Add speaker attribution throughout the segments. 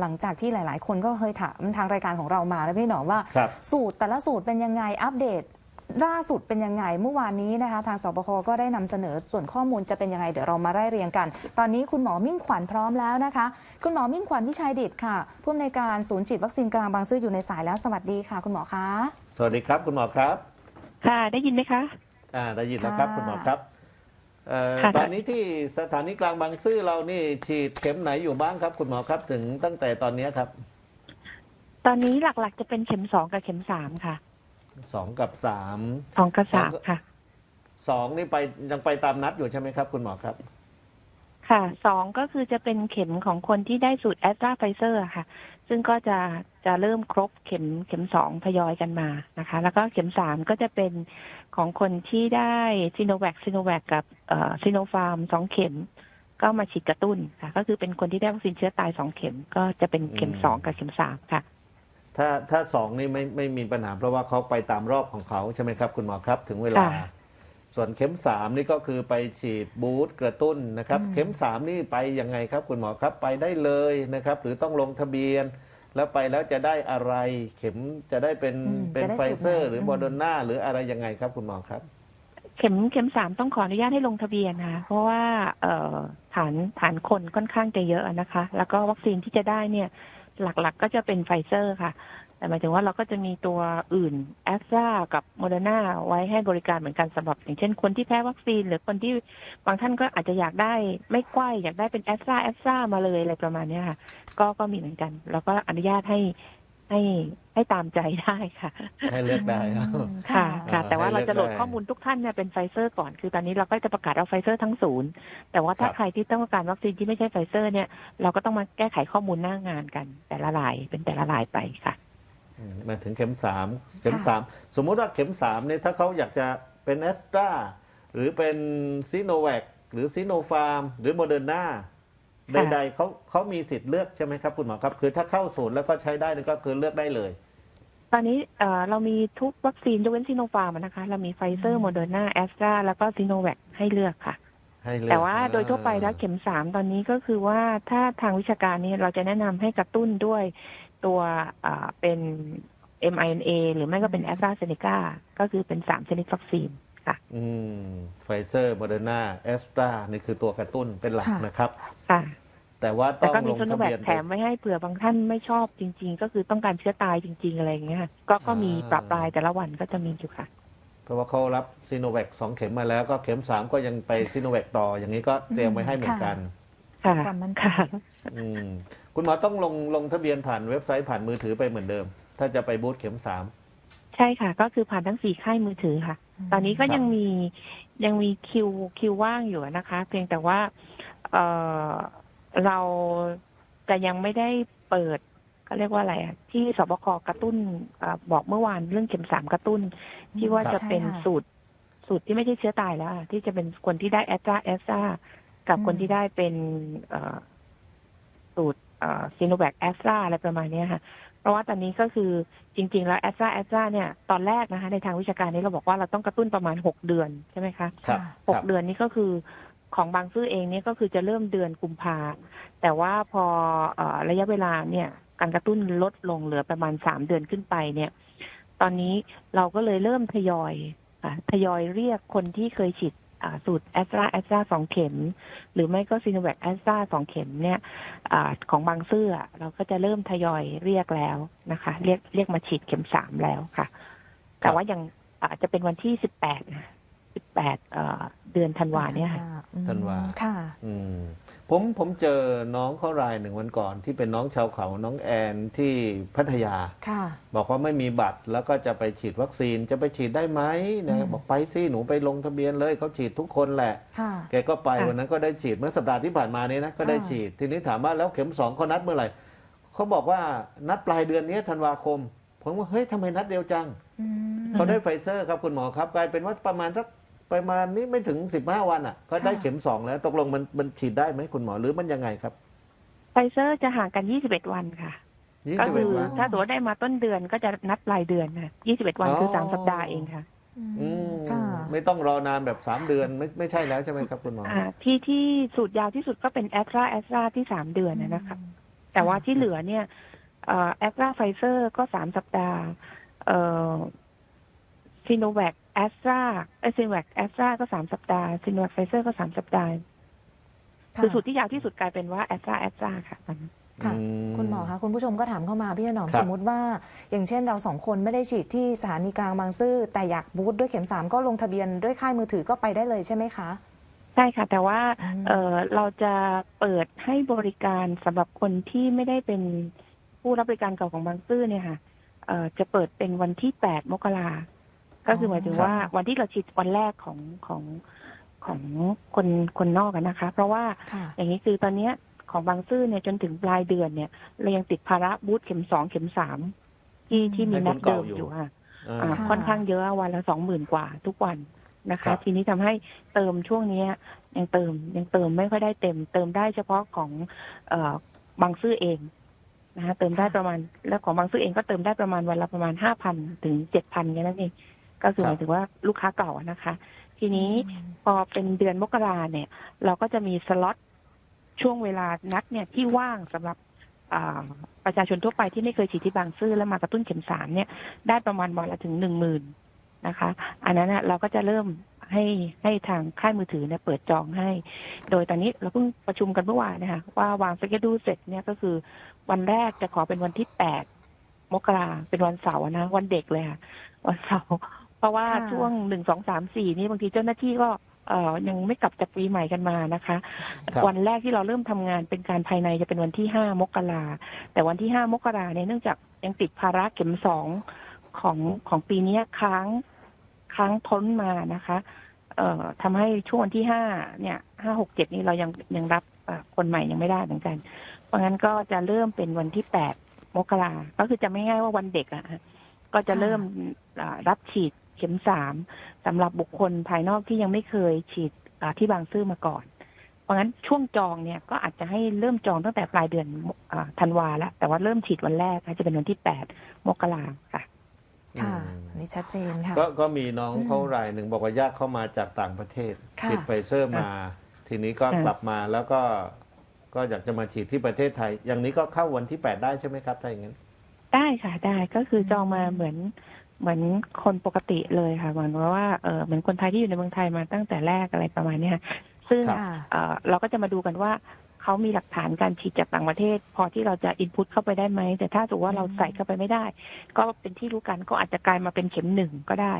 Speaker 1: หลังจากที่หลาย ๆ คนก็เคยถามทางรายการของเรามาแล้วพี่หนอมว่า
Speaker 2: ครับ
Speaker 1: สูตรแต่ละสูตรเป็นยังไงอัปเดต ล่าสุดเป็นยังไงเมื่อวานนี้นะคะ ทางสบคก็ได้นำเสนอส่วนข้อมูลจะเป็นยังไงเดี๋ยวเรามาไล่เรียงกัน ตอนนี้คุณหมอมิ่งขวัญพร้อมแล้วนะคะ คุณหมอมิ่งขวัญวิชัยดิตค่ะผู้อำนวยการศูนย์ฉีดวัคซีนกลางบางซื่ออยู่ในสายแล้วสวัสดีค่ะ คุณหมอคะ
Speaker 2: สวัสดีครับ คุณหมอครับ
Speaker 3: ค่ะ ได้ยินไหมคะ
Speaker 2: อ่าได้ยินแล้วครับ
Speaker 1: ค่ะ
Speaker 2: คุณหมอครับ เอ่อ
Speaker 3: ค่ะ
Speaker 2: ตอนนี้ที่สถานีกลางบางซื่อเรานี่ฉีดเข็มไหนอยู่บ้างครับ คุณหมอครับถึงตั้งแต่ตอนนี้ครับ
Speaker 3: ตอนนี้หลักๆจะเป็นเข็มสองกับเข็มสามค่ะ
Speaker 2: สองกับสาม
Speaker 3: สองกับสาม
Speaker 2: สอง
Speaker 3: ค่ะ
Speaker 2: สองนี่ไปยังไปตามนัดอยู่ใช่ไหมครับ คุณหมอครับ
Speaker 3: ค่ะสองก็คือจะเป็นเข็มของคนที่ได้สูตรแอสตราไฟเซอร์ค่ะ ซึ่งก็จะจะเริ่มครบเข็มเข็มสองทยอยกันมานะคะ แล้วก็เข็มสามก็จะเป็นของคนที่ได้ซีโนแวคซีโนแวคกับเอ่อซีโนฟาร์มสองเข็ม ก็มาฉีดกระตุ้นค่ะ ก็คือเป็นคนที่ได้วัคซีนเชื้อตายสองเข็ม ก็จะเป็นเข็ม
Speaker 2: อืม
Speaker 3: สองกับเข็มสามค่ะ
Speaker 2: ถ้าถ้าสองนี่ไม่ไม่มีปัญหาเพราะว่าเขาไปตามรอบของเขาใช่ไหมครับ คุณหมอครับถึงเวลา
Speaker 3: ค่ะ
Speaker 2: ส่วนเข็มสามนี่ก็คือไปฉีดบูสต์กระตุ้นนะครับ เข็มสามนี่ไปยังไงครับคุณหมอครับไปได้เลยนะครับ หรือต้องลงทะเบียน แล้วไปแล้วจะได้อะไร เข็มจะได้เป็น
Speaker 1: อืม
Speaker 2: เป็น
Speaker 1: จะได้
Speaker 2: ไฟ
Speaker 1: สูตร
Speaker 2: เซอร์
Speaker 1: ไหน
Speaker 2: หรือ
Speaker 1: อืม
Speaker 2: โมเดอร์นาหรืออะไรยังไงครับคุณหมอครับ
Speaker 3: เข็มเข็มสามต้องขออนุญาตให้ลงทะเบียนค่ะ เพราะว่าเอ่อฐานฐานคนค่อนข้างจะเยอะนะคะ แล้วก็วัคซีนที่จะได้เนี่ย หลักๆก็จะเป็นไฟเซอร์ค่ะ แต่หมายถึงว่าเราก็จะมีตัวอื่นแอสตรากับโมเดอร์นาไว้ให้บริการเหมือนกันสำหรับอย่างเช่นคนที่แพ้วัคซีน หรือคนที่บางท่านก็อาจจะอยากได้ไม่ใกล้อยากได้เป็นแอสตราแอสตรามาเลยอะไรประมาณเนี้ยค่ะ ก็ก็มีเหมือนกัน แล้วก็อนุญาตให้ให้ให้ตามใจได้ค่ะ
Speaker 2: ให้เลือกได้ครับ
Speaker 1: อืม
Speaker 3: ค่ะค่ะ
Speaker 2: อ่า
Speaker 3: แต่ว่า
Speaker 2: ให้
Speaker 3: เรา
Speaker 2: เลือก
Speaker 3: จะโหลด
Speaker 2: ได้
Speaker 3: ข้อมูลทุกท่านเนี่ยเป็นไฟเซอร์ก่อน คือตอนนี้เราก็จะประกาศเอาไฟเซอร์ทั้งศูนย์ แต่ว่าถ้า
Speaker 2: ครับ
Speaker 3: ใครที่ต้องการวัคซีนที่ไม่ใช่ไฟเซอร์เนี่ย เราก็ต้องมาแก้ไขข้อมูลหน้างานกัน แต่ละรายเป็นแต่ละรายไปค่ะ
Speaker 2: อื มมาถึงเข็มสามเข็ม
Speaker 1: ค่ะ
Speaker 2: สามสมมุติว่าเข็มสามเนี่ยถ้าเขาอยากจะเป็นแอสตราหรือเป็นซีโนแวคหรือซีโนฟาร์มหรือโมเดอร์นาใค่ะดๆเขาเขามีสิทธิ์เลือกใช่ไหมครับคุณหมอครับ คือถ้าเข้าศูนย์แล้วก็ใช้ได้นี่ก็คือเลือกได้เลย
Speaker 3: ตอนนี้เอ่อเรามีทุกวัคซีนยกเว้นซีโนฟาร์มนะคะ เรามีไฟเซอร์โมเดอร์นาแอสตราแล้วก็ซีโนแวคให้เลือกค่ะ
Speaker 2: ให้เลือก
Speaker 3: แต่ว่าโดยทั่วไปแล้วเข็มสามตอนนี้ก็คือว่าถ้าทางวิชาการนี้เราจะแนะนำให้กระตุ้นด้วย ตัวอ่าเป็น mRNA หรือไม่ก็เป็นแอสตราเซเนกาก็คือเป็นสามชนิดวัคซีนค่ะ
Speaker 2: อืมไฟเซอร์โมเดอร์นาแอสตรานี่คือตัวกระตุ้นเป็นหลัก
Speaker 1: ค่ะ
Speaker 2: นะครับ
Speaker 3: ค่ะ
Speaker 2: แต่ว่า
Speaker 3: แต่
Speaker 2: ต้อง
Speaker 3: ก็
Speaker 2: ล
Speaker 3: มี
Speaker 2: ง
Speaker 3: โซโน
Speaker 2: ทะ
Speaker 3: แว
Speaker 2: เบีย
Speaker 3: คนแถมไว้ให้เผื่อบางท่านไม่ชอบจริง ๆ ก็คือต้องการเชื้อตายจริง ๆ อะไรอย่างเงี้ยค่ะก็ก็มีปรับปรายแต่ละวันก็จะมีอยู่ค่ะ
Speaker 2: เพราะว่าเขารับซีโนแวคสองเข็มมาแล้วก็เข็มสามก็ยังไปซีโนแวคต่ออย่างนี้ก็เตรียมไว้ให้เหมือนกัน
Speaker 3: ค่ะ
Speaker 1: ความมั่นใจ
Speaker 3: ค่ะ
Speaker 2: อืมคุณหมอต้องลงลงทะเบียนผ่านเว็บไซต์ผ่านมือถือไปเหมือนเดิม ถ้าจะไปบูธเข็มสาม
Speaker 3: ใช่ค่ะ ก็คือผ่านทั้งสี่ค่ายมือถือค่ะ ตอนนี้ก็
Speaker 2: ครับ
Speaker 3: ยังมียังมีคิวคิวว่างอยู่นะคะ เพียงแต่ว่าเออเราจะยังไม่ได้เปิดเขาเรียกว่าอะไรอะที่สบคกระตุ้นอาบอกเมื่อวานเรื่องเข็มสามกระตุ้น ที่ว่า
Speaker 1: ครับ
Speaker 3: จะเป็น
Speaker 1: ใช่ค่ะ
Speaker 3: สูตรสูตรที่ไม่ใช่เชื้อตายแล้วอะที่จะเป็นคนที่ได้แอสตราแอสตรากับ
Speaker 1: อืม
Speaker 3: คนที่ได้เป็นเอ่อสูตร ซีโนแวคแอสตราอะไรประมาณเนี้ยค่ะ เพราะว่าตอนนี้ก็คือจริง ๆ แล้วแอสตราแอสตราเนี่ยตอนแรกนะคะ ในทางวิชาการนี้เราบอกว่าเราต้องกระตุ้นประมาณหกเดือนใช่ไหมคะ
Speaker 2: ครับ
Speaker 3: ห
Speaker 2: ค
Speaker 3: ก
Speaker 2: รับ
Speaker 3: เดือนนี้ก็คือของบางซื่อเองเนี่ยก็คือจะเริ่มเดือนกุมภาแต่ว่าพอเอ่อระยะเวลาเนี่ยการกระตุ้นลดลงเหลือประมาณสามเดือนขึ้นไปเนี่ย ตอนนี้เราก็เลยเริ่มทยอยอะทยอยเรียกคนที่เคยฉีดอ่า สูตรแอสตราแอสตราสองเข็ม หรือไม่ก็ซีโนแวคแอสตราสองเข็มเนี่ยอาของบางซื่ออะเราก็จะเริ่มทยอยเรียกแล้วนะคะ เรียกเรียกมาฉีดเข็มสามแล้วค่ะ แต่ว่ายังอาจจะเป็นวันที่สิบแปดสิบแปดเดือนธันวาเนี่ยค่ะ
Speaker 1: อืม
Speaker 2: ธันวา
Speaker 1: ค่ะ
Speaker 2: อืม ผมผมเจอน้องเขารายหนึ่งวันก่อน ที่เป็นน้องชาวเขาน้องแอนที่พัทยา
Speaker 1: ค่ะ
Speaker 2: บอกว่าไม่มีบัตรแล้วก็จะไปฉีดวัคซีนจะไปฉีดได้ไหมนะ
Speaker 1: อืม
Speaker 2: บอกไปสิหนูไปลงทะเบียนเลยเขาฉีดทุกคนแหละ
Speaker 1: ค่ะ
Speaker 2: แกก็ไป
Speaker 3: ค่ะ
Speaker 2: วันนั้นก็ได้ฉีดเมื่อสัปดาห์ที่ผ่านมานี้นะก็ได้
Speaker 1: อ่า
Speaker 2: ฉีด ทีนี้ถามว่าแล้วเข็มสองเขานัดเมื่อไหร่เขาบอกว่านัดปลายเดือนนี้ธันวาคม ผมว่าเฮ้ยทำไมนัดเร็วจัง
Speaker 1: อืม
Speaker 2: เขาได้ไฟเซอร์ครับคุณหมอครับกลายเป็นว่าประมาณสัก ประมาณนี้ไม่ถึง 15 วันอะก็ได้
Speaker 1: ค่ะ
Speaker 2: เข็มสองแล้วตกลงมันมันฉีดได้ไหมคุณหมอหรือมันยังไงครับ
Speaker 3: ไฟเซอร์จะห่างกัน 21 วันค่ะ
Speaker 2: ยี่
Speaker 3: ก็
Speaker 2: สิบ
Speaker 3: คื
Speaker 2: เอ็ด
Speaker 3: อ
Speaker 2: วัน
Speaker 3: ถ้าตัวาได้มาต้นเดือนก็จะนัดปลายเดือนค่ะ21 วันคือ
Speaker 2: อ๋อ
Speaker 3: 3สัปดาห์เองค่ะ
Speaker 2: อืม
Speaker 1: ค่ะ
Speaker 2: ไม่ต้องรอนานแบบ 3 เดือนไม่ไม่ใช่แล้วใช่ไหมครับคุณหมอ
Speaker 3: อ่าที่ที่สูตรยาวที่สุดก็เป็นแอสตราแอสตราที่3เดือนนะนะคะแต่ว่าที่เหลือเนี่ยแอสตราไฟเซอร์ก็สามสัปดาห์เอ่อซีโนแวค แอสตราเอซีโนแวคแอสตราก็สามสัปดาห์ซีโนแวคไฟเซอร์ก็สามสัปดาห์คือสูตรที่ยาวที่สุดกลายเป็นว่าแอสตราแอสตราค่ะตอนนี้
Speaker 1: ค่ะ
Speaker 2: อื
Speaker 1: คุณหมอคะคุณผู้ชมก็ถามเข้ามาพี่ถนอม
Speaker 2: ครับ
Speaker 1: สมมติว่า อย่างเช่นเราสองคนไม่ได้ฉีดที่สถานีกลางบางซื่อแต่อยากบูสต์ด้วยเข็มสามก็ลงทะเบียนด้วยค่ายมือถือก็ไปได้เลยใช่ไหมคะ
Speaker 3: ใช่ค่ะ แต่ว่า
Speaker 1: อืม
Speaker 3: เออเราจะเปิดให้บริการสำหรับคนที่ไม่ได้เป็นผู้รับบริการเก่าของบางซื่อเนี่ยค่ะเออจะเปิดเป็นวันที่แปดมกรา ก็คือหมายถึงว่าวันที่เราฉีดวันแรกของของของคนคนนอกอะนะคะ เพราะว่า
Speaker 1: ค่ะ
Speaker 3: อย่างนี้คือตอนเนี้ยของบางซื่อเนี่ยจนถึงปลายเดือนเนี่ยเรายังติดภาระบูธเข็มสองเข็มสามที่ที่มีนัดเดิมอยู่ค่ะ
Speaker 2: อ่า
Speaker 3: อ่า
Speaker 1: ค่ะ
Speaker 3: ค่อนข้างเยอะวันละสองหมื่นกว่าทุกวันนะ
Speaker 2: ครั
Speaker 3: คะ
Speaker 2: บ
Speaker 3: ทีนี้ทำให้เติมช่วงเนี้ยยังเติมยังเติมไม่ค่อยได้เต็ม เติมได้เฉพาะของเอ่อบางซื่อเองนะคะเติมได้ประมาณแล้วของบางซื่อเองก็เติมได้ประมาณวันละประมาณห้าพันถึงเจ็ดพันแค่นั้นเอง ก็คือหมายถึงว่าลูกค้าเก่าอะนะคะ ทีนี้พอเป็นเดือนมกราเนี่ย เราก็จะมีสล็อตช่วงเวลานัดเนี่ยที่ว่างสำหรับอ่าประชาชนทั่วไปที่ไม่เคยฉีดที่บางซื่อแล้วมากระตุ้นเข็มสามเนี่ย ได้ประมาณวันละถึงหนึ่งหมื่นนะคะ อันนั้นนะเราก็จะเริ่มให้ให้ทางค่ายมือถือเนี่ยเปิดจองให้ โดยตอนนี้เราเพิ่งประชุมกันเมื่อวานนะคะว่าวางสเกดูเสร็จเนี่ยก็คือวันแรกจะขอเป็นวันที่แปดมกราเป็นวันเสาร์นะ วันเด็กเลยค่ะ วันเสาร์เพ ราะว่า
Speaker 1: ค่ะ
Speaker 3: ช่วงหนึ่งสองสามสี่นี่บางทีเจ้าหน้าที่ก็เอ่อยังไม่กลับจากปีใหม่กันมานะคะ
Speaker 2: ครับ
Speaker 3: วันแรกที่เราเริ่มทำงานเป็นการภายในจะเป็นวันที่ห้ามกราแต่วันที่ห้ามกราเนี่ยเนื่องจากยังติดภาระเข็มสองของของปีเนี้ยค้างค้างพ้นมานะคะ เอ่อทำให้ช่วงวันที่ห้าเนี่ยห้าหกเจ็ดนี้เรายังยังรับเอ่อคนใหม่ยังไม่ได้เหมือนกัน เพราะงั้นก็จะเริ่มเป็นวันที่แปดมกราก็คือจะไม่ง่ายว่าวันเด็กอะฮะก็จะเริ่มอ่ารับฉีด เข็มสามสำหรับบุคคลภายนอกที่ยังไม่เคยฉีดอ่าที่บางซื่อมาก่อน เพราะงั้นช่วงจองเนี่ยก็อาจจะให้เริ่มจองตั้งแต่ปลายเดือนอ่าธันวาแล้ว แต่ว่าเริ่มฉีดวันแรกนะจะเป็นวันที่แปดมกราค่ะ
Speaker 1: ค่ะ
Speaker 2: อืม
Speaker 1: อันนี้ชัดเจนค่ะ
Speaker 2: ก็ก็มีน้อง
Speaker 1: อืม
Speaker 2: เขารายหนึ่งบอกว่าญาติเข้ามาจากต่างประเทศ
Speaker 1: ค่ะ
Speaker 2: ฉีดไฟเซอร์มา ทีนี้ก็
Speaker 3: ค่ะ
Speaker 2: กลับมาแล้วก็ก็อยากจะมาฉีดที่ประเทศไทย อย่างนี้ก็เข้าวันที่8ได้ใช่ไหมครับถ้าอย่างนั้น
Speaker 3: ได้ค่ะได้ก็คือจองมาเหมือน เหมือนคนปกติเลยค่ะเหมือนว่าเออเหมือนคนไทยที่อยู่ในเมืองไทยมาตั้งแต่แรกอะไรประมาณเนี้ยค่ะซึ่ง
Speaker 2: ครับ
Speaker 1: ค่ะ
Speaker 3: เอ่อเราก็จะมาดูกันว่าเขามีหลักฐานการฉีดจากต่างประเทศ พอที่เราจะอินพุตเข้าไปได้ไหม แต่ถ้าสมมติว่าเราใส่เข้าไปไม่ได้ ก็เป็นที่รู้กันก็อาจจะกลายมาเป็นเข็มหนึ่งก็ได้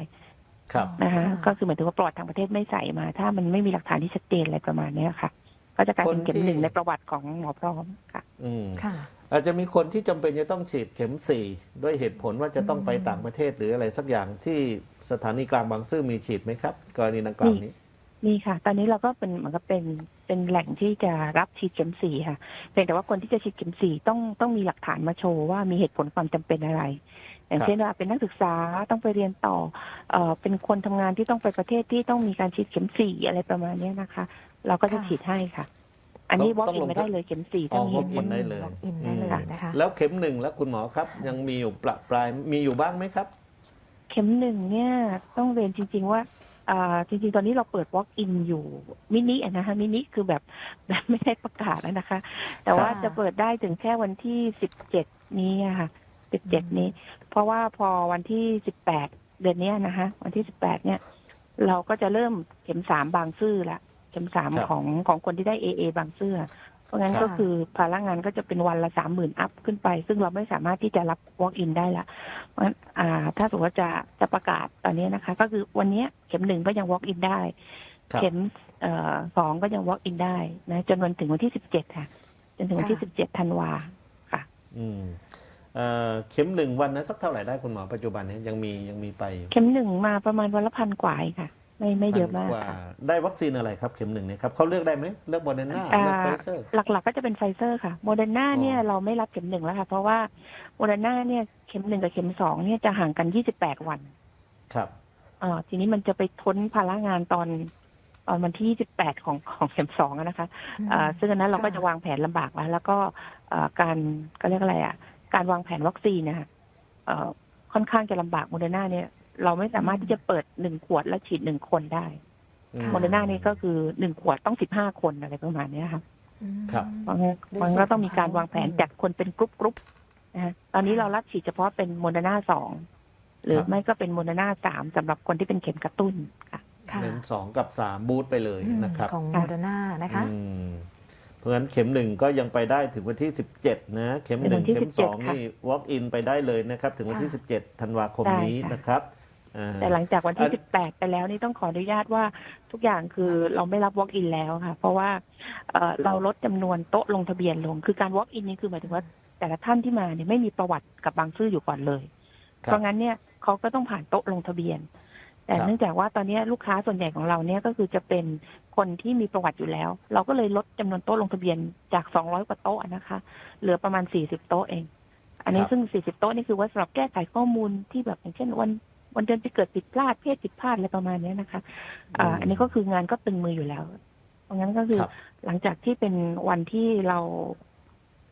Speaker 2: ครับ
Speaker 3: นะคะ
Speaker 1: ค่ะ
Speaker 3: ก็คือหมายถึงว่าประวัติทางประเทศไม่ใส่มา ถ้ามันไม่มีหลักฐานที่ชัดเจนอะไรประมาณเนี้ยค่ะ ก็จะกลายเป็นเข็มหนึ่งในประวัติของหมอพร้อมค่ะ
Speaker 2: อืม
Speaker 1: ค่ะ
Speaker 2: อาจจะมีคนที่จำเป็นจะต้องฉีดเข็มสี่ด้วยเหตุผลว่าจะต้องไปต่างประเทศหรืออะไรสักอย่างที่สถานีกลางบางซื่อมีฉีดไหมครับ กรณีดังกล่าวนี้
Speaker 3: นี่ค่ะ ตอนนี้เราก็เป็นเหมือนกับเป็นเป็นแหล่งที่จะรับฉีดเข็มสี่ค่ะเพียงแต่ว่าคนที่จะฉีดเข็มสี่ต้องต้องมีหลักฐานมาโชว์ว่ามีเหตุผลความจำเป็นอะไร อย่าง
Speaker 2: ครับ
Speaker 3: เช่นว่าเป็นนักศึกษาต้องไปเรียนต่อเอ่อเป็นคนทำงานที่ต้องไปประเทศที่ต้องมีการฉีดเข็มสี่อะไรประมาณเนี้ยนะคะ เราก็จะ
Speaker 1: ค่ะ
Speaker 3: ฉีดให้ค่ะ อันนี้
Speaker 2: ต้
Speaker 3: ว
Speaker 2: อ
Speaker 3: องล์กอิ
Speaker 2: ล
Speaker 3: น
Speaker 2: ง
Speaker 3: ไม่ได้เลยเข็มสี่
Speaker 2: อ๋อ
Speaker 3: ถ้ามีเหตุผ
Speaker 2: walk in
Speaker 3: ล
Speaker 2: ได้เลย
Speaker 1: ล็อกอินได้เลยนะคะ
Speaker 2: แล้วเข็มหนึ่งแล้วคุณหมอครับ ยังมีอยู่ประปรายมีอยู่บ้างไหมครับ
Speaker 3: เข็มหนึ่งเนี่ยต้องเรียนจริง ๆ ว่าอ่าจริง ๆ ตอนนี้เราเปิด walk in อยู่มินิอะนะคะมินิคือแบบแบบไม่ได้ประกาศแล้วนะคะ แต่ว่า
Speaker 1: ค่ะ
Speaker 3: จะเปิดได้ถึงแค่วันที่สิบเจ็ดนี้อะค่ะสิบเจ็ดนี้ เพราะว่าพอวันที่สิบแปดเดือนเนี้ยนะคะ วันที่สิบแปดเนี่ย เราก็จะเริ่มเข็มสามบางซื่อละ เข็มสาม
Speaker 2: ครับ
Speaker 3: ของของคนที่ได้เอเอบางซื่อเพราะงั้น
Speaker 1: ค่ะ
Speaker 3: ก็คือภาระงานก็จะเป็นวันละสามหมื่นอัพขึ้นไป ซึ่งเราไม่สามารถที่จะรับ walk in ได้ละเพราะฉะนั้นอ่าถ้าสมมติว่าจะจะประกาศตอนนี้นะคะ ก็คือวันนี้เข็มหนึ่งก็ยัง walk in ได้
Speaker 2: ครับ
Speaker 3: เข็มเอ่อสองก็ยัง walk in ได้นะจนวันถึงวันที่สิบเจ็ดค่ะ จนถึงวันที่
Speaker 1: ค่ะ
Speaker 3: สิบเจ็ดธันวาค่ะ
Speaker 2: อืมเอ่อเข็มหนึ่งวันนั้นสักเท่าไหร่ได้คุณหมอปัจจุบันนี้ยังมียังมีไปอยู่
Speaker 3: เข็มหนึ่งมาประมาณวันละพันกว่าเองค่ะ ไม่ไม่เยอะมาก
Speaker 2: พันว่า
Speaker 3: ค่ะ
Speaker 2: ได้วัคซีนอะไรครับเข็มหนึ่งเนี่ยครับเขาเลือกได้ไหมเลือกโมเดอร์นา
Speaker 3: อ่า
Speaker 2: เลือกไฟเซอร์
Speaker 3: หลัก ๆ ก็จะเป็นไฟเซอร์ค่ะโมเดอร์นาเนี่ย
Speaker 2: อ๋อ
Speaker 3: เราไม่รับเข็มหนึ่งแล้วค่ะ เพราะว่าโมเดอร์นาเนี่ยเข็มหนึ่งกับเข็มสองเนี่ยจะห่างกันยี่สิบแปดวัน
Speaker 2: ครับ
Speaker 3: เอ่อทีนี้มันจะไปท้นภาระงานตอนตอนวันที่ 28 ของของเข็มสองอะนะคะเอ่อซึ่งอันนั้นเราก็จะวางแผนลำบากแล้ว แล้วก็เอ่อการก็เรียกอะไรอะ การวางแผนวัคซีนนะคะเอ่อค่อนข้างจะลำบากโมเดอร์นาเนี่ย เราไม่สามารถที่จะเปิดหนึ่งขวดแล้วฉีดหนึ่งคนได้
Speaker 1: ค่ะ
Speaker 3: โมเดอร์นานี่ก็คือหนึ่งขวดต้องสิบห้าคนอะไรประมาณเนี้ยค่ะ
Speaker 1: อืม
Speaker 2: ครับ
Speaker 3: มัน
Speaker 1: ด้วย
Speaker 3: มัน
Speaker 1: สูตร
Speaker 3: ก็ต้องมีการ
Speaker 1: ของเขา
Speaker 3: วางแผน
Speaker 1: อืม
Speaker 3: จัดคนเป็นกรุ๊ปกรุ๊ปนะฮะตอนนี้
Speaker 1: ค่ะ
Speaker 3: เรารับฉีดเฉพาะเป็นโมเดอร์นาสองหรือ
Speaker 2: ครับ
Speaker 3: ไม่ก็เป็นโมเดอร์นาสามสำหรับคนที่เป็นเข็มกระตุ้นค่ะ
Speaker 1: ค่ะ
Speaker 2: เน้นสองกับสามบูธไปเลย
Speaker 1: อืม
Speaker 2: นะครับ
Speaker 1: ของโมเดอร์นานะคะ
Speaker 2: อืมเพราะฉะนั้นเข็มหนึ่งก็ยังไปได้ถึงวันที่17นะเข็มหนึ่ง
Speaker 3: ถึงวันที่
Speaker 2: เข็มสอง
Speaker 3: 17ค่ะ
Speaker 2: นี่ walk in ไปได้เลยนะครับ ถึงวันที่
Speaker 1: ค่ะ
Speaker 2: 17ธันวาคม
Speaker 3: ได้
Speaker 2: นี้
Speaker 3: ค่ะ
Speaker 2: นะครับอ่า
Speaker 3: แต่หลังจากวัน
Speaker 2: อั
Speaker 3: ที่
Speaker 2: น
Speaker 3: สิบแปดไปแล้วนี่ต้องขออนุญาตว่าทุกอย่างคือเราไม่รับ walk in แล้วค่ะ เพราะว่าเอ่อเราลดจำนวนโต๊ะลงทะเบียนลง คือการ walk in นี่คือหมายถึงว่าแต่ละท่านที่มาเนี่ยไม่มีประวัติกับบางซื่ออยู่ก่อนเลย
Speaker 2: ครับ
Speaker 3: เพราะงั้นเนี่ยเขาก็ต้องผ่านโต๊ะลงทะเบียน แต่
Speaker 2: ครับ
Speaker 3: เนื่องจากว่าตอนนี้ลูกค้าส่วนใหญ่ของเราเนี่ยก็คือจะเป็นคนที่มีประวัติอยู่แล้ว เราก็เลยลดจำนวนโต๊ะลงทะเบียนจาก 200 กว่าโต๊ะนะคะ เหลือประมาณ 40 โต๊ะเองอันนี้ซึ่ง 40 โต๊ะนี่คือว่าสำหรับแก้ไขข้อมูลที่แบบอย่างเช่นวัน วันเดือนปีเกิดผิดพลาดเพศผิดพลาดอะไรประมาณเนี้ยนะคะอ่าอันนี้ก็คืองานก็ตึงมืออยู่แล้ว เพราะงั้นก็คือ
Speaker 2: ครับ
Speaker 3: หลังจากที่เป็นวันที่เรา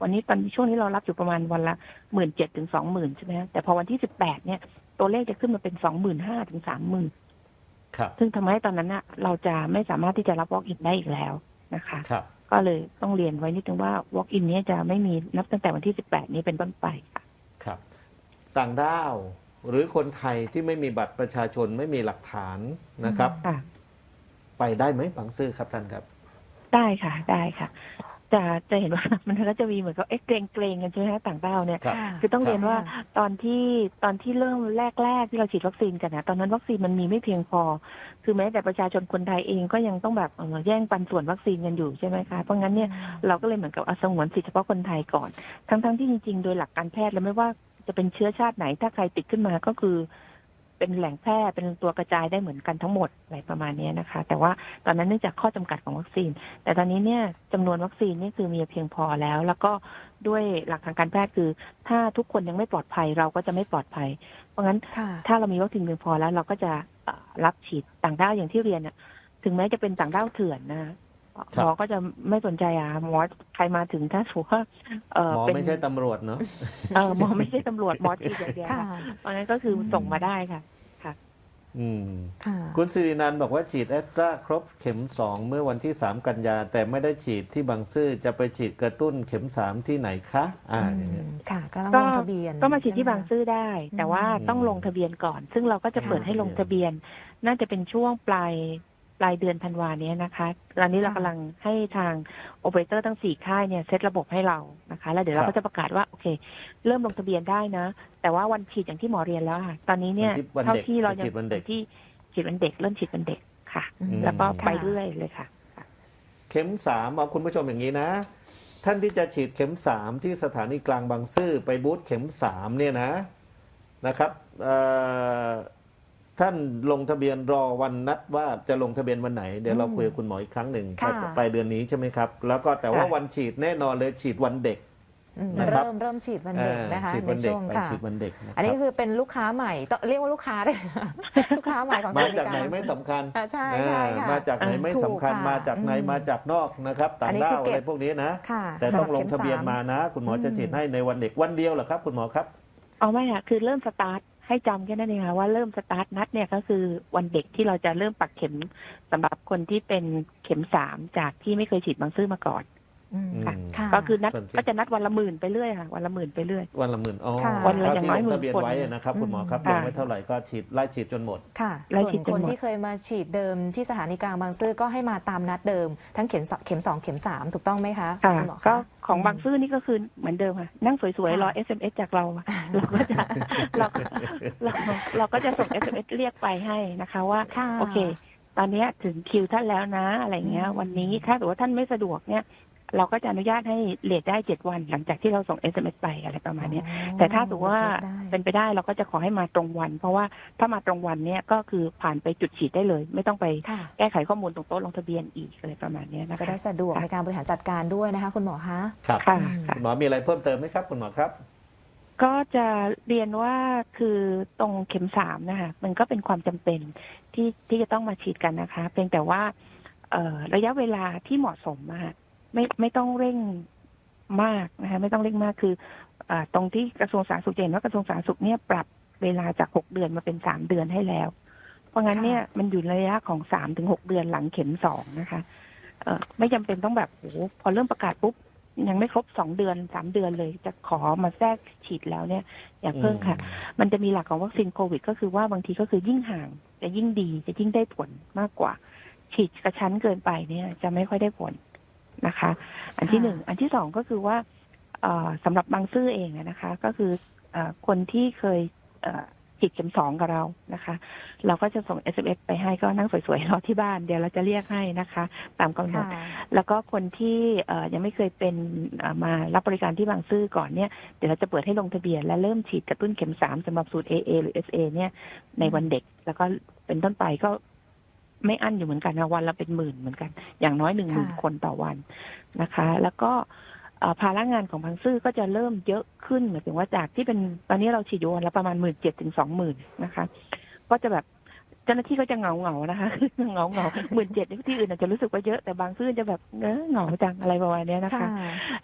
Speaker 3: วันนี้ตอนช่วงนี้เรารับอยู่ประมาณวันละหมื่นเจ็ดถึงสองหมื่นใช่ไหมฮะแต่พอวันที่สิบแปดเนี่ย ตัวเลขจะขึ้นมาเป็นสองหมื่นห้าถึงสามหมื่น
Speaker 2: ครับ
Speaker 3: ซึ่งทำให้ตอนนั้นน่ะเราจะไม่สามารถที่จะรับ walk in ได้อีกแล้วนะคะ
Speaker 2: ครับ
Speaker 3: ก็เลยต้องเรียนไว้นิดนึงว่า walk in เนี้ยจะไม่มีนับตั้งแต่วันที่สิบแปดนี้เป็นต้นไปค่ะ
Speaker 2: ครับ ต่างด้าว หรือคนไทยที่ไม่มีบัตรประชาชนไม่มีหลักฐานนะครับ
Speaker 3: ค่ะ
Speaker 2: ไปได้ไหมบางซื่อครับท่านครับ
Speaker 3: ได้ค่ะได้ค่ะ จะจะเห็นว่า มันก็จะมีเหมือนกับเอ๊ะเกรงเกรงๆกันใช่ไหมคะต่างด้าวเนี่ย
Speaker 2: ครับ
Speaker 1: ค่ะ
Speaker 3: คือต้องเรียนว่า
Speaker 1: ค่ะ
Speaker 3: ตอนที่ตอนที่เริ่มแรก ๆ ที่เราฉีดวัคซีนกันนะตอนนั้นวัคซีนมันมีไม่เพียงพอ คือแม้แต่ประชาชนคนไทยเองก็ยังต้องแบบเอ่อแย่งปันส่วนวัคซีนกันอยู่ใช่ไหมคะเพราะงั้นเนี่ยเราก็เลยเหมือนกับเอาสงวนสิทธิเฉพาะคนไทยก่อน ทั้งๆที่จริงๆ โดยหลักการแพทย์แล้วไม่ว่า จะเป็นเชื้อชาติไหน ถ้าใครติดขึ้นมาก็คือ เป็นแหล่งแพร่เป็นตัวกระจายได้เหมือนกันทั้งหมดอะไรประมาณเนี้ยนะคะ แต่ว่าตอนนั้นเนื่องจากข้อจำกัดของวัคซีน แต่ตอนนี้เนี่ยจำนวนวัคซีนนี่คือมีเพียงพอแล้ว แล้วก็ด้วยหลักทางการแพทย์คือ ถ้าทุกคนยังไม่ปลอดภัยเราก็จะไม่ปลอดภัย เพราะงั้น
Speaker 1: ค่ะ
Speaker 3: ถ้าเรามีวัคซีนเพียงพอแล้ว เราก็จะเอ่อรับฉีดต่างด้าวอย่างที่เรียนน่ะถึงแม้จะเป็นต่างด้าวเถื่อนนะ หมอก็จะไม่สนใจอะหมอใครมาถึงถ้าสูว่าเออ
Speaker 2: หมอ
Speaker 3: เป็น
Speaker 2: ไม่ใช่ตำรวจเนาะ
Speaker 3: เออหมอไม่ใช่ตำรวจหมอฉีดอย่างเดียว
Speaker 1: ค่ะ
Speaker 3: ค่ะเพราะงั้นก็คือส่งมาได้ค่ะ
Speaker 2: อืม
Speaker 1: ค่ะ
Speaker 2: คุณสิรินันท์บอกว่าฉีดแอสตราครบเข็ม2เมื่อวันที่3กันยา แต่ไม่ได้ฉีดที่บางซื่อจะไปฉีดกระตุ้นเข็ม3ที่ไหนคะอ่าอย่างเงี้ย
Speaker 1: ค่ะ ก็ต้อง
Speaker 3: ก็
Speaker 1: ลงทะเบียน
Speaker 3: ก็มาฉีดที่
Speaker 1: ใช่ไห
Speaker 3: บางซื่อได้ แต่ว่า
Speaker 2: อืม
Speaker 3: ต้องลงทะเบียนก่อน ซึ่งเราก็จะเปิด
Speaker 1: ค่ะ
Speaker 3: ให้ลงทะเบียน น่าจะเป็นช่วงปลาย ปลายเดือนธันวาเนี้ยนะคะ ตอนนี้เรา
Speaker 1: ค่ะ
Speaker 3: กำลังให้ทางโอเปอเรเตอร์ทั้งสี่ค่ายเนี่ยเซตระบบให้เรานะคะ แล้วเดี๋ยวเรา
Speaker 2: ครับ
Speaker 3: ก็จะประกาศว่าโอเค เริ่มลงทะเบียนได้นะ แต่ว่าวันฉีดอย่างที่หมอเรียนแล้วค่ะ ตอนนี้เนี่ย
Speaker 2: วันที่วัน
Speaker 3: เท่า
Speaker 2: เด็ก
Speaker 3: ที่เรายัง
Speaker 2: ฉีดวันเด็ก
Speaker 3: ที่ฉีดวันเด็ก เริ่มฉีดวันเด็กค่ะ
Speaker 1: อืม
Speaker 3: แล้วก็
Speaker 2: อืม
Speaker 3: ไปเรื่อยเลยค่ะ
Speaker 2: เข็ม3เอาคุณผู้ชมอย่างนี้นะ ท่านที่จะฉีดเข็ม3ที่สถานีกลางบางซื่อไปบูธเข็ม3เนี่ยนะนะครับเอ่อ ท่านลงทะเบียนรอวันนัดว่าจะลงทะเบียนวันไหน เดี๋ยวเรา
Speaker 1: อืม
Speaker 2: คุยกับคุณหมออีกครั้งหนึ่ง
Speaker 1: ค่ะ
Speaker 2: ปลายเดือนนี้ใช่ไหมครับ แล้วก็แต่ว่า
Speaker 3: ค่ะ
Speaker 2: วันฉีดแน่นอนเลยฉีดวันเด็ก
Speaker 1: อืม
Speaker 2: นะครับ
Speaker 1: เริ่มเริ่มฉีดวันเด็กนะคะ
Speaker 2: ฉีด
Speaker 1: ใน
Speaker 2: วันเด็ก
Speaker 1: ช่วง
Speaker 2: ไป
Speaker 1: ค่ะ
Speaker 2: ฉีดวันเด็กนะค
Speaker 1: อันนี้
Speaker 2: รับ
Speaker 1: คือเป็นลูกค้าใหม่ต้องเรียกว่าลูกค้าเลยลูกค้าใหม่ของส
Speaker 2: มา
Speaker 1: ถนี
Speaker 2: จากไหน
Speaker 1: ลง
Speaker 2: ไม่สำคัญ
Speaker 1: อ่าใช่ใช่ค่ะ
Speaker 2: อ่ามาจากไหนไม่สำคัญ
Speaker 1: ถูกค่ะ
Speaker 2: มาจากไหน
Speaker 1: อืม
Speaker 2: มาจากนอกนะครับต่า
Speaker 1: อั
Speaker 2: ง
Speaker 1: นนี้
Speaker 2: ด้า
Speaker 1: คือ
Speaker 2: ว
Speaker 1: เก็บ
Speaker 2: อะไรพวกนี้นะ
Speaker 1: ค่ะ
Speaker 2: แต่ต้อง
Speaker 1: สำห
Speaker 2: ล
Speaker 1: รับ
Speaker 2: งทะเบียน
Speaker 1: ข็ส
Speaker 2: มานะ คุณหมอจะ
Speaker 1: อืม
Speaker 2: ฉีดให้ในวันเด็กวันเดียวเหรอครับ คุณหมอครับ
Speaker 3: เอาไม่ค่ะคือเริ่มสตาร์ท ให้จำแค่นั้นเองค่ะว่าเริ่มสตาร์ทนัดเนี่ยก็คือวันเด็กที่เราจะเริ่มปักเข็มสำหรับคนที่เป็นเข็มสามจากที่ไม่เคยฉีดบางซื่อมาก่อน
Speaker 2: ค่ะ
Speaker 1: ค่ะ
Speaker 3: ก็คือนัด
Speaker 2: ส่วนที่
Speaker 3: ก็จะนัดวันละหมื่นไปเรื่อยค่ะ วันละหมื่นไปเรื่อย
Speaker 2: วันละหมื่นอ๋อ
Speaker 1: ค่ะ
Speaker 3: วันละอย่างน้อย
Speaker 2: ที่
Speaker 3: หมื่
Speaker 2: ล
Speaker 3: น
Speaker 2: งทะเบียน
Speaker 3: คน
Speaker 2: ไว้นะครับคุณหมอครับล
Speaker 3: ค่ะ
Speaker 2: งไว้เท่าไหร่ก็ฉีดไล่ฉีดจนหมด
Speaker 1: ค่ะ
Speaker 3: ไล่
Speaker 1: ส่ว
Speaker 3: ฉีด
Speaker 1: น
Speaker 3: จน
Speaker 1: คน
Speaker 3: หมด
Speaker 1: ที่เคยมาฉีดเดิมที่สถานีกลางบางซื่อก็ให้มาตามนัดเดิม ทั้งเข็มสองเข็มสองเข็มสามถูกต้องไหมคะ
Speaker 3: ค่ะ
Speaker 1: ณหมอ
Speaker 3: ก็
Speaker 1: คะ
Speaker 3: ของบางซื่อนี่ก็คือเหมือนเดิมค่ะ นั่งสวยๆ รอ SMS จากเราอะเราก็จะเราเราเราก็จะส่ง SMS เรียกไปให้นะคะว่า
Speaker 1: ค่ะ
Speaker 3: โอเค ตอนเนี้ยถึงคิวท่านแล้วนะ อะไรเงี้ย
Speaker 1: อืม
Speaker 3: วันนี้ถ้าถือว่าท่านไม่สะดวกเนี่ย เราก็จะอนุญาตให้เลทได้เจ็ดวันหลังจากที่เราส่ง SMS ไปอะไรประมาณเนี้ย
Speaker 1: อ๋อ
Speaker 3: แต่ถ้าถือว่า
Speaker 1: ได้
Speaker 3: เป็นไปได้เราก็จะขอให้มาตรงวัน เพราะว่าถ้ามาตรงวันเนี่ยก็คือผ่านไปจุดฉีดได้เลย ไม่ต้องไป
Speaker 1: ค่ะ
Speaker 3: แก้ไขข้อมูลตรงโต๊ะลงทะเบียนอีกอะไรประมาณเนี้ยนะคะ
Speaker 1: จะได้สะดวกในการบริหารจัดการด้วยนะคะ คุณหมอคะ
Speaker 2: ครับ
Speaker 3: ค่ะ
Speaker 1: อืม
Speaker 3: ค่ะ
Speaker 2: คุณหมอมีอะไรเพิ่มเติมไหมครับ คุณหมอครับ
Speaker 3: ก็จะเรียนว่าคือตรงเข็มสามนะคะมันก็เป็นความจำเป็นที่ที่จะต้องมาฉีดกันนะคะ เพียงแต่ว่าเอ่อระยะเวลาที่เหมาะสมอะค่ะ ไม่ไม่ต้องเร่งมากนะคะไม่ต้องเร่งมากคืออาตรงที่กระทรวงสาธารณสุขจะเห็นว่ากระทรวงสาธารณสุขเนี่ยปรับเวลาจากหกเดือนมาเป็นสามเดือนให้แล้ว เพราะงั้นเนี่ยมันอยู่ในระยะของสามถึงหกเดือนหลังเข็มสองนะคะเอ่อไม่จำเป็นต้องแบบโอ้โหพอเริ่มประกาศปุ๊บยังไม่ครบสองเดือนสามเดือนเลย จะขอมาแทรกฉีดแล้วเนี่ย อย่าเพิ่งค่ะ มันจะมีหลักของวัคซีนโควิด ก็คือว่าบางทีก็คือยิ่งห่างจะยิ่งดีจะยิ่งได้ผลมากกว่า ฉีดกระชั้นเกินไปเนี่ย จะไม่ค่อยได้ผล นะคะ อันที่
Speaker 1: ค่ะ
Speaker 3: หนึ่งอันที่สองก็คือว่าเอ่อสำหรับบางซื่อเองอะนะคะ ก็คือเออคนที่เคยเอ่อฉีดเข็มสองกับเรานะคะ เราก็จะส่ง SMS ไปให้ก็นั่งสวยๆรอที่บ้านเดี๋ยวเราจะเรียกให้นะคะ ตามกำหนด
Speaker 1: ค่ะ
Speaker 3: แล้วก็คนที่เอ่อยังไม่เคยเป็นเอ่อมารับบริการที่บางซื่อก่อนเนี่ยเดี๋ยวเราจะเปิดให้ลงทะเบียนและเริ่มฉีดกระตุ้นเข็มสามสำหรับสูตร AA หรือ SA เนี่ยในวันเด็ก แล้วก็เป็นต้นไปก็ ไม่อั้นอยู่เหมือนกันนะวันละเป็นหมื่นเหมือนกัน อย่างน้อยหนึ่งหมื่น
Speaker 1: ค่ะ
Speaker 3: คนต่อวันนะคะ แล้วก็เอ่อภาระงานของบางซื่อก็จะเริ่มเยอะขึ้นหมายถึงว่าจากที่เป็นตอนนี้เราฉีดอยู่วันละประมาณหมื่นเจ็ดถึงสองหมื่นนะคะ ก็จะแบบเจ้าหน้าที่ก็จะเหงาเหงาๆนะคะเหงาเหงาหมื่นเจ็ดที่อื่นอาจจะรู้สึกว่าเยอะแต่บางซื่อจะแบบเออเหงาจังอะไรประมาณเนี้ยนะคะ
Speaker 1: ค่ะ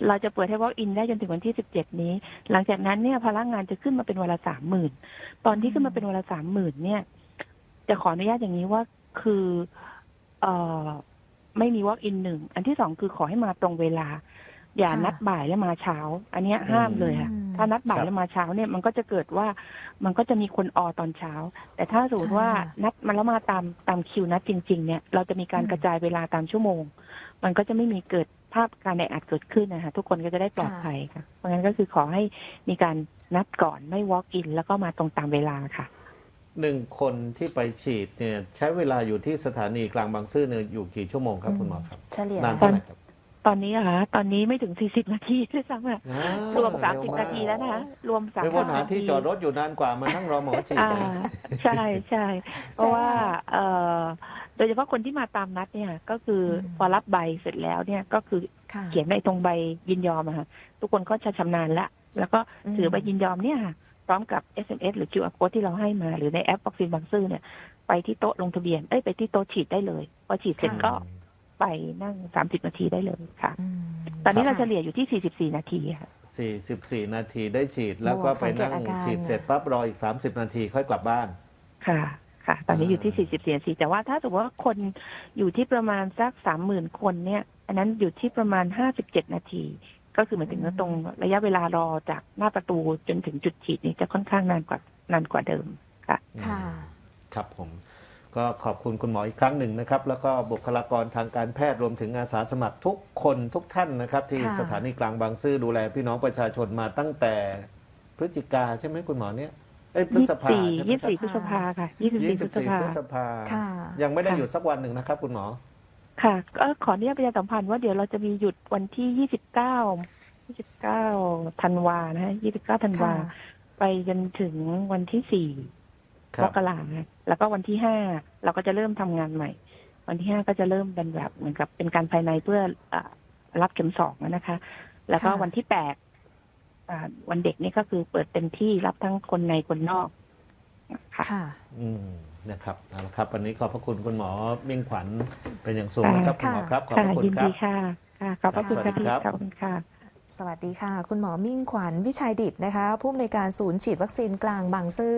Speaker 3: เราจะเปิดให้ walk in ได้จนถึงวันที่17นี้ หลังจากนั้นเนี่ยพลังงานจะขึ้นมาเป็นวันละสามหมื่นตอนที่ขึ้นมาเป็นวันละสามหมื่นเนี่ย จะขออนุญาตอย่างนี้ว่า คือเอ่อไม่มี walk in หนึ่งอันที่สองคือขอให้มาตรงเวลา อย่า
Speaker 1: ค่ะ
Speaker 3: นัดบ่ายแล้วมาเช้า อันเนี้ยห้ามเลยค่ะ
Speaker 1: อืม
Speaker 3: ถ้านัดบ่าย
Speaker 2: ครับ
Speaker 3: แล้วมาเช้าเนี่ยมันก็จะเกิดว่ามันก็จะมีคนออตอนเช้า แต่ถ้าสมมติว่า
Speaker 1: ใช่ค่ะ
Speaker 3: นัดมาแล้วมาตามตามคิวนัดจริง ๆ เนี่ย เราจะมีการ
Speaker 1: อืม
Speaker 3: กระจายเวลาตามชั่วโมง มันก็จะไม่มีเกิดภาพการแออัดเกิดขึ้นนะคะทุกคนก็จะได้ปลอดภัยค่ะเพราะงั้นก็คือขอให้มีการนัดก่อนไม่ walk in แล้วก็มาตรงตามเวลาค่ะ
Speaker 2: หนึ่งคนที่ไปฉีดเนี่ยใช้เวลาอยู่ที่สถานีกลางบางซื่อเนี่ยอยู่กี่ชั่วโมงครับคุณหมอครับ
Speaker 1: เฉลี่ย
Speaker 2: นาน
Speaker 1: นะ
Speaker 2: เท่าไหร่ครับ
Speaker 3: ตอนนี้อะคะตอนนี้ไม่ถึง40นาทีด้วยซ้ำอะ
Speaker 2: อ่าร
Speaker 3: วม
Speaker 2: เร็
Speaker 3: 30นาทีแล้วนะคะรวม
Speaker 2: ไปวน
Speaker 3: 30
Speaker 2: หา
Speaker 3: นา
Speaker 2: ที่
Speaker 3: ที
Speaker 2: จอดรถอยู่นานกว่ามานั่งรอหมอฉีด
Speaker 3: อ่า
Speaker 2: เลย
Speaker 3: ใช่ใช่เพราะว่าเอ่อโดยเฉพาะคนที่มาตามนัดเนี่ยก็คืออ
Speaker 1: ม
Speaker 3: พอรับใบเสร็จแล้วเนี่ยก็คือ
Speaker 1: ค่ะ
Speaker 3: เขียนในตรงใบยินยอมอะค่ะทุกคนก็จะชำนาญละแล้วก็ถือใบยินยอมเนี่ยค่ะ พร้อมกับ SMS หรือ QR code ที่เราให้มา หรือในแอปวัคซีนบางซื่อเนี่ย ไปที่โต๊ะลงทะเบียน เอ้ยไปที่โต๊ะฉีดได้เลย พอฉีดเสร็จ
Speaker 1: ค่ะ
Speaker 3: ก็ไปนั่ง30นาทีได้เลยค่ะ
Speaker 1: อืม
Speaker 3: ตอนนี้เรา
Speaker 1: ค่ะ
Speaker 3: เฉลี่ยอยู่ที่44นาทีค่ะ
Speaker 2: 44 นาทีได้ฉีดแล้วก็ไปนั่ง
Speaker 1: สังเกตอาการ
Speaker 2: ฉีดเสร็จปั๊บรออีก 30 นาทีค่อยกลับบ้าน
Speaker 3: ค่ะ ค่ะ ตอนนี้อยู่ที่
Speaker 2: อ่า
Speaker 3: 44นาที แต่ว่าถ้าสมมติว่าคนอยู่ที่ประมาณสัก30,000คนเนี่ย อันนั้นอยู่ที่ประมาณ57นาที ก็คือหมายถึงว่าตรงระยะเวลารอจากหน้าประตูจนถึงจุดฉีดนี่จะค่อนข้างนานกว่านานกว่าเดิมค่ะ
Speaker 1: ค่ะ
Speaker 2: ครับผมก็ขอบคุณคุณหมออีกครั้งหนึ่งนะครับ แล้วก็บุคลากรทางการแพทย์รวมถึงอาสาสมัครทุกคนทุกท่านนะครับ ที่
Speaker 1: ค่ะ
Speaker 2: สถานีกลางบางซื่อดูแลพี่น้องประชาชนมาตั้งแต่พฤศจิกาใช่ไหมคุณหมอเนี่ยเอ้ยพฤษภาใช่ไหมครับ
Speaker 3: 24 24พฤษภาค่ะ24พฤษ
Speaker 2: 24
Speaker 3: ภา
Speaker 2: พฤษภา
Speaker 1: ค่ะ
Speaker 2: ยังไม่ได้
Speaker 3: ค่ะ
Speaker 2: หยุดสักวันหนึ่งนะครับ คุณหมอ
Speaker 3: ค่ะ ก็ขออนุญาตประชาสัมพันธ์ว่าเดี๋ยวเราจะมีหยุดวันที่ 29 29ธันวานะฮะ29ธันวา
Speaker 1: ค่ะ
Speaker 3: ไปจนถึงวันที่4
Speaker 2: ครั
Speaker 3: ม
Speaker 2: บ
Speaker 3: กราแล้วก็วันที่ห้าเราก็จะเริ่มทำงานใหม่ วันที่ห้าก็จะเริ่มเป็นแบบเหมือนกับเป็นการภายในเพื่ออารับเข็มสองนะคะ แล้วก็
Speaker 1: ค่ะ
Speaker 3: วันที่แปดอ่าวันเด็กนี่ก็คือเปิดเต็มที่รับทั้งคนในคนนอกค่ะ
Speaker 1: ค่ะ
Speaker 2: อืม นะครับเอาละครับวันนี้ขอบพระคุณคุณหมอมิ่งขวัญเป็นอย่างสูงนะครับคุณหมอครับขอบพ
Speaker 3: ค่ะ
Speaker 2: ระคุณ
Speaker 3: ยิน
Speaker 2: ครั
Speaker 3: ดี
Speaker 2: บ
Speaker 3: ค่ะค่ะขอบพระคุณ
Speaker 2: สวั
Speaker 3: ค่ะ
Speaker 2: สดี
Speaker 3: พี่
Speaker 2: ครับ
Speaker 3: ขอบคุณค่ะ
Speaker 1: สวัสดีค่ะ คุณหมอมิ่งขวัญวิชัยดิตนะคะผู้อำนวยการศูนย์ฉีดวัคซีนกลางบางซื่อ